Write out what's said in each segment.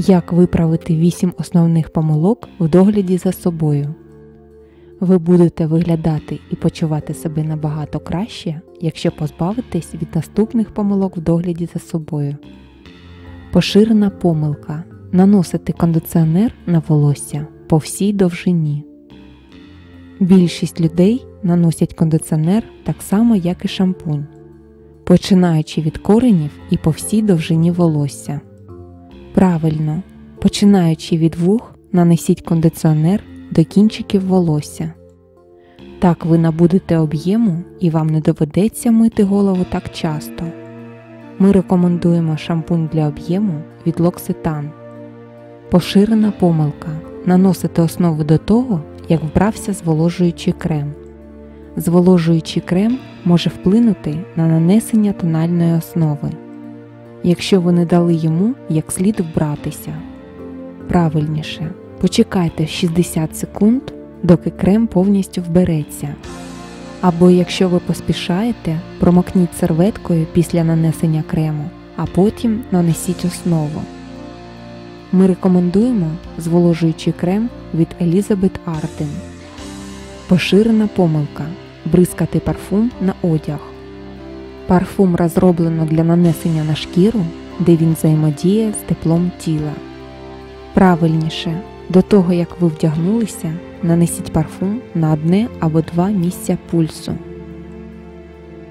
Як виправити 8 основних помилок в догляді за собою. Ви будете виглядати і почувати себе набагато краще, якщо позбавитесь від наступних помилок в догляді за собою. Поширена помилка наносити кондиціонер на волосся по всій довжині. Більшість людей наносять кондиціонер так само, як і шампунь, починаючи від коренів і по всій довжині волосся. Правильно, починаючи від вух, нанесіть кондиціонер до кінчиків волосся. Так ви набудете об'єму і вам не доведеться мити голову так часто. Ми рекомендуємо шампунь для об'єму від L'Occitane. Поширена помилка наносити основу до того, як вбрався зволожуючий крем. Зволожуючий крем може вплинути на нанесення тональної основи, якщо ви не дали йому як слід вбратися. Правильніше, почекайте 60 секунд, доки крем повністю вбереться. Або якщо ви поспішаєте, промокніть серветкою після нанесення крему, а потім нанесіть основу. Ми рекомендуємо зволожуючий крем від Elizabeth Arden. Поширена помилка бризкати парфум на одяг. Парфум розроблено для нанесення на шкіру, де він взаємодіє з теплом тіла. Правильніше, до того як ви вдягнулися, нанесіть парфум на одне або два місця пульсу.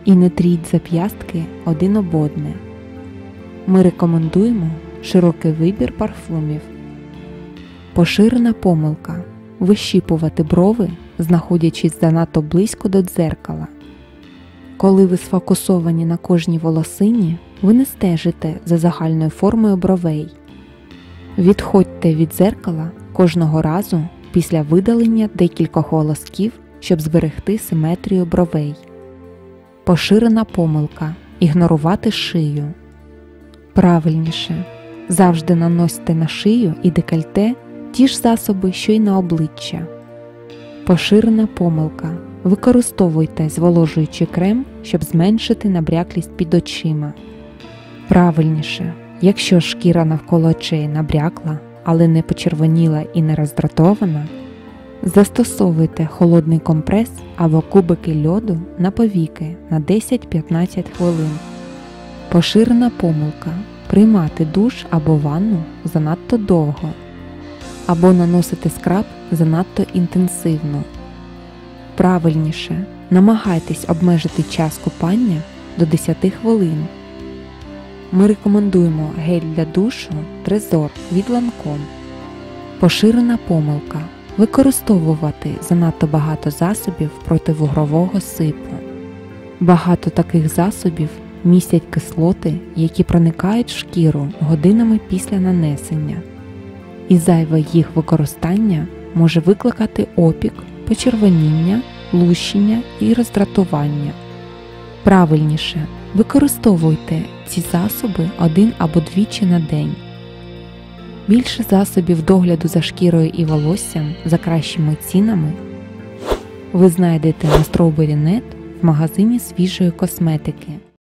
І не тріть зап'ястки один об одне. Ми рекомендуємо широкий вибір парфумів. Поширена помилка вищіпувати брови, знаходячись занадто близько до дзеркала. Коли ви сфокусовані на кожній волосині, ви не стежите за загальною формою бровей. Відходьте від дзеркала кожного разу після видалення декількох волосків, щоб зберегти симетрію бровей. Поширена помилка ігнорувати шию. Правильніше завжди наносьте на шию і декольте ті ж засоби, що й на обличчя. Поширена помилка. Використовуйте зволожуючий крем, щоб зменшити набряклість під очима. Правильніше, якщо шкіра навколо очей набрякла, але не почервоніла і не роздратована, застосовуйте холодний компрес або кубики льоду на повіки на 10-15 хвилин. Поширена помилка приймати душ або ванну занадто довго, або наносити скраб занадто інтенсивно. Правильніше, намагайтесь обмежити час купання до 10 хвилин. Ми рекомендуємо гель для душу Трезор від Lancome. Поширена помилка використовувати занадто багато засобів проти вугрового сипу. Багато таких засобів містять кислоти, які проникають в шкіру годинами після нанесення, і зайве їх використання може викликати опік, почервоніння, лущення і роздратування. Правильніше використовуйте ці засоби один або двічі на день. Більше засобів догляду за шкірою і волоссям за кращими цінами ви знайдете на Strawberry.net в магазині свіжої косметики.